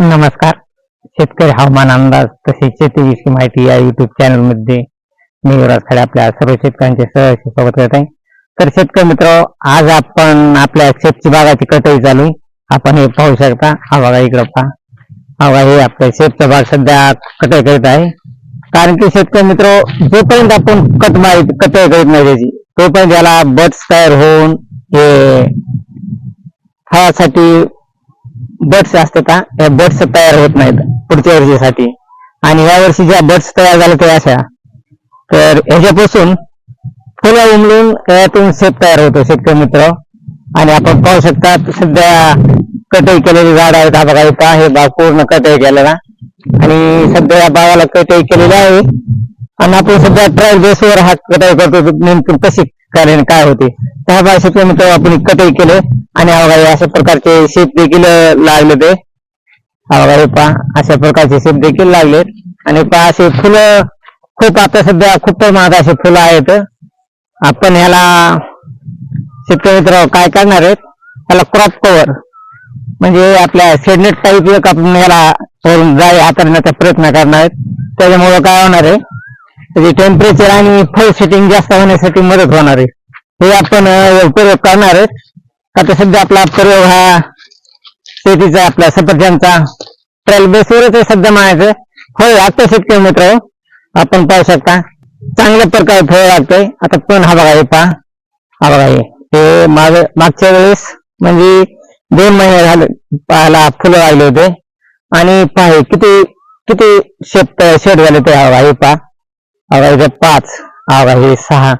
नमस्कार. शेतकरी हवामान अंदाज तसेच शेतीविषयी माहिती या युट्यूब चॅनलमध्ये मी युवराज खडे आपल्या सर्व शेतकऱ्यांचे सहर्ष स्वागत करत आहे. तर शेतकरी मित्र आज आपण आपल्या शेतची बागाची कटाई चालू आपण हे पाहू शकता. हा बघा इकडं पहा. हा बघा हे आपल्या शेतचा भाग सध्या कटई करीत आहे. कारण की शेतकरी मित्र जोपर्यंत आपण कट माहिती कटाई करीत नाही त्याची तोपर्यंत याला बट्स तयार होऊन हे फळासाठी बड्स असतात का या बर्ड्स तयार होत नाहीत पुढच्या वर्षीसाठी. आणि या वर्षी ज्या बड्स तयार झाल्या त्या अशा. तर ह्याच्यापासून फुलं उमलून त्यातून शेत तयार होतो शेतकरी मित्र. आणि आपण पाहू शकता सध्या कटई केलेली झाड आहेत. हा बघा हे बाग पूर्ण कटाई केलेला. आणि सध्या या बागाला कटई केलेली आहे. आणि आपण सध्या ट्रायल बेसवर हा कटाई करतो. नेमकं कशी कारण काय होते? दहा बारा शेतकरी आपण कटही केले. आणि हा अशा प्रकारचे शेत देखील लागले ते. हा पा पहा अशा प्रकारचे शेत देखील लागलेत आणि पहा असे फुलं खूप आता सध्या खूप प्रमाणात असे फुलं आहेत. आपण ह्याला शेतकरी मित्र काय करणार आहेत? त्याला क्रॉप कव्हर म्हणजे आपल्या सेडनेट टाईप एक आपण याला वरून जाळी हाताळण्याचा प्रयत्न करणार आहेत. त्याच्यामुळं काय होणार आहे? त्याचे टेम्परेचर आणि फळ सेटिंग जास्त होण्यासाठी मदत होणार आहे. हे आपण प्रयोग करणार आहेत. आता सध्या आपला प्रयोग हा शेतीचा आपला सफरचंदचा ट्रायल बेसवरच आहे सध्या म्हणायचं. होय आता शेतकरी मित्र आपण पाहू शकता. चांगल्या प्रकारे फळ लागतंय. आता पण हा बघा हे पहा. हा बघा हे. माग मागच्या वेळेस म्हणजे दोन महिने झाले पाहायला फुलं लागले होते. आणि पाहे किती किती शेत शेड झाले ते हा बघा हे पहा. हा पाच. हा बघा हे सहा.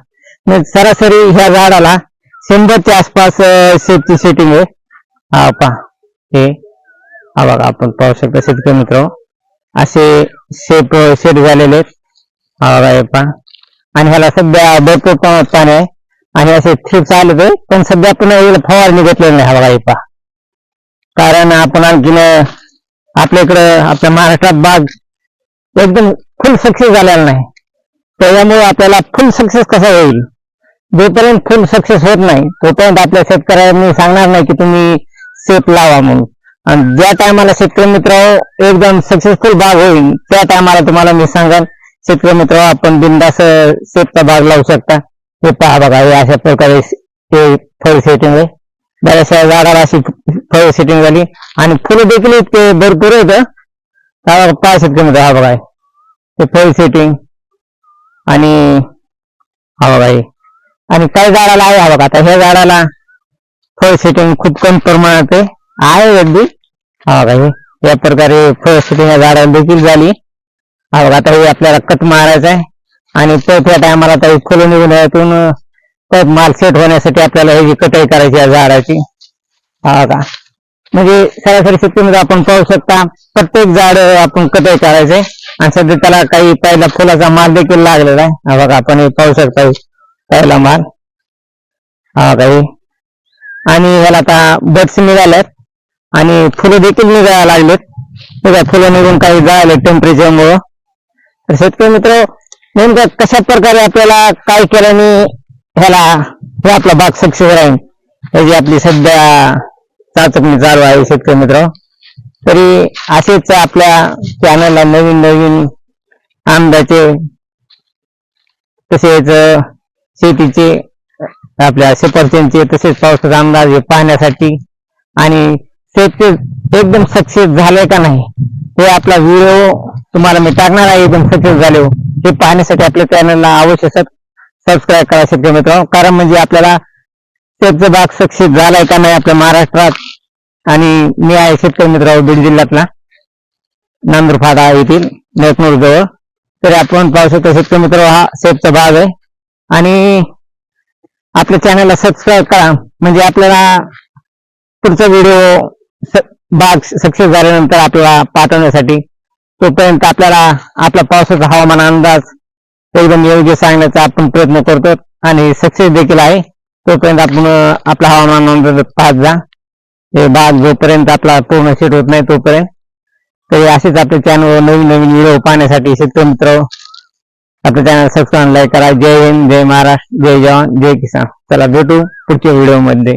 सरासरी ह्या झाडाला शंभरच्या आसपास शेपची शेतची सेटिंग आहे. हा पहा. हे हा बघा आपण पाहू शकता शेतकरी मित्र. असे शेप शेट झालेले आहेत. हा बघा हे पहा. आणि ह्याला सध्या भरपूर प्रमाणात पाणी आहे. आणि असे थ्रिप चालत आहे पण सध्या पुन्हा फवारणी घेतलेली नाही हा बघा हे पहा. कारण आपण आणखीन आपल्या इकडं आपल्या महाराष्ट्रात बाग एकदम फुल सक्सेस झालेला नाही. त्याच्यामुळे आपल्याला फुल सक्सेस कसा होईल? जोपर्यंत फुल सक्सेस होत नाही तोपर्यंत आपल्या शेतकऱ्यांनी सांगणार नाही की तुम्ही सेफ लावा म्हणून. आणि ज्या टायमाला शेतकरी मित्र एकदम सक्सेसफुल भाग होईल त्या टायमाला तुम्हाला मी सांगाल शेतकरी मित्र आपण बिंदास सेफचा भाग लावू शकता. हे पहा बघा हे अशा प्रकारे ते फळ सेटिंग आहे. बऱ्याचशा झाडाला अशी फळ सेटिंग झाली. आणि फुलं देखील इतके भरपूर आहेत पाहा पहा शेतकरी मित्र हा बघा. हे. हे फळ सेटिंग आणि हा भाई आणि काही झाडाला आहे हा बघा आता ह्या झाडाला फळ सेटिंग खूप कमी प्रमाणात आहे. अगदी. हा बघा हे. या प्रकारे फळ सेटिंग या झाडाला देखील झाली. हा बघा आता हे आपल्याला कट मारायचा आहे. आणि त्या टायमाला आता हे फुलं निघून यातून माल सेट होण्यासाठी आपल्याला ह्याची कटाई करायची या झाडाची. हा का म्हणजे सरासरी शेतीमध्ये आपण पाहू शकता प्रत्येक झाड आपण कटाई करायचंय आणि सध्या त्याला काही पहिला फुलाचा माल देखील लागलेला आहे. हा बघा आपण हे पाहू शकता पहिला माल. हा काही. आणि ह्याला आता बट्स निघाल्यात. आणि फुलं देखील निघायला लागलेत. बघा फुलं निघून काही जायले टेम्परेचरमुळं. तर शेतकरी मित्र नेमकं कशा प्रकारे आपल्याला काय केल्याने ह्याला हे आपला बाग सक्सेस राहील? याची आपली सध्या चाचपणी चालू आहे शेतकरी मित्र. तरी असेच आपल्या चॅनलला नवीन नवीन आंब्याचे तसेच शेतीचे आपल्या सफरचंदचे तसेच पावसाचा अंदाज हे पाहण्यासाठी आणि शेती एकदम सक्सेस झालंय का नाही हे आपला व्हिडिओ तुम्हाला मी टाकणार आहे एकदम सक्सेस झाले हो. हे. पाहण्यासाठी आपल्या चॅनलला अवश्य सबस्क्राईब करा शेतकरी मित्र. कारण म्हणजे आपल्याला शेतचं बाग सक्सेस झालाय का नाही आपल्या महाराष्ट्रात? आणि मी आहे शेतकरी मित्र बीड जिल्ह्यातला. नांदुरफाडा येथील नेकनूर जवळ. तरी आपण पाहू शकतो शेतकरी मित्र हा शेतचा भाग आहे. आणि आपल्या चॅनलला सबस्क्राईब करा. म्हणजे आपल्याला पुढचा व्हिडिओ बाग सक्सेस झाल्यानंतर आपल्याला पाठवण्यासाठी तोपर्यंत आपल्याला आपला पावसाचा हवामान अंदाज. एकदम योग्य सांगण्याचा आपण प्रयत्न करतो. आणि सक्सेस देखील आहे. तोपर्यंत आपण आपला हवामान अंदाज पाहत जा. हे बाग जोपर्यंत आपला पूर्ण सेट होत नाही तोपर्यंत. तरी असेच आपल्या चॅनलवर नवीन नवीन व्हिडिओ पाहण्यासाठी शेतकरी मित्र आपल्या चॅनल सबस्क्राईब लाईक करा. जय हिंद जय महाराष्ट्र जय जवान जय किसान. चला भेटू पुढच्या व्हिडिओमध्ये